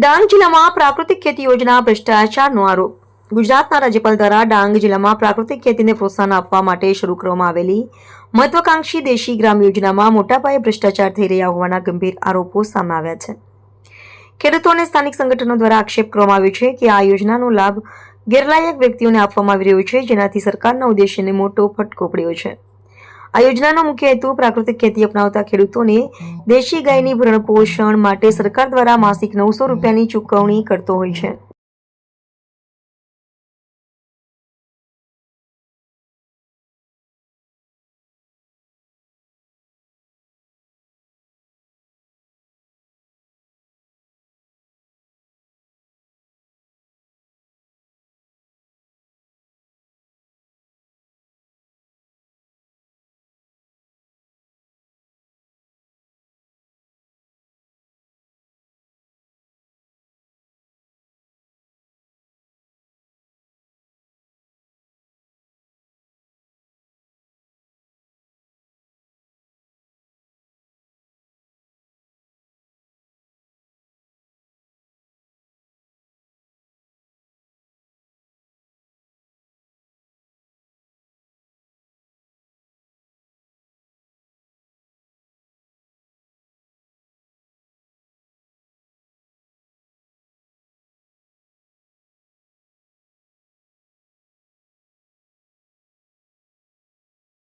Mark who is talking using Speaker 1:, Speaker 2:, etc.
Speaker 1: ડાંગ જિલ્લામાં પ્રાકૃતિક ખેતી યોજના ભ્રષ્ટાચારનો આરોપ. ગુજરાતના રાજ્યપાલ દ્વારા ડાંગ જિલ્લામાં પ્રાકૃતિક ખેતીને પ્રોત્સાહન આપવા માટે શરૂ કરવામાં આવેલી મહત્વાકાંક્ષી દેશી ગ્રામ યોજનામાં મોટાપાયે ભ્રષ્ટાચાર થઈ રહ્યા હોવાના ગંભીર આરોપો સામે આવ્યા છે. ખેડૂતો અને સ્થાનિક સંગઠનો દ્વારા આક્ષેપ કરવામાં આવ્યો છે કે આ યોજનાનો લાભ ગેરલાયક વ્યક્તિઓને આપવામાં આવી રહ્યો છે, જેનાથી સરકારના ઉદ્દેશ્યને મોટો ફટકો પડ્યો છે. આ યોજનાનો મુખ્ય હેતુ પ્રાકૃતિક ખેતી અપનાવતા ખેડૂતોને દેશી ગાયની ભરણ પોષણ માટે સરકાર દ્વારા માસિક નવસો રૂપિયાની ચૂકવણી કરતો હોય છે.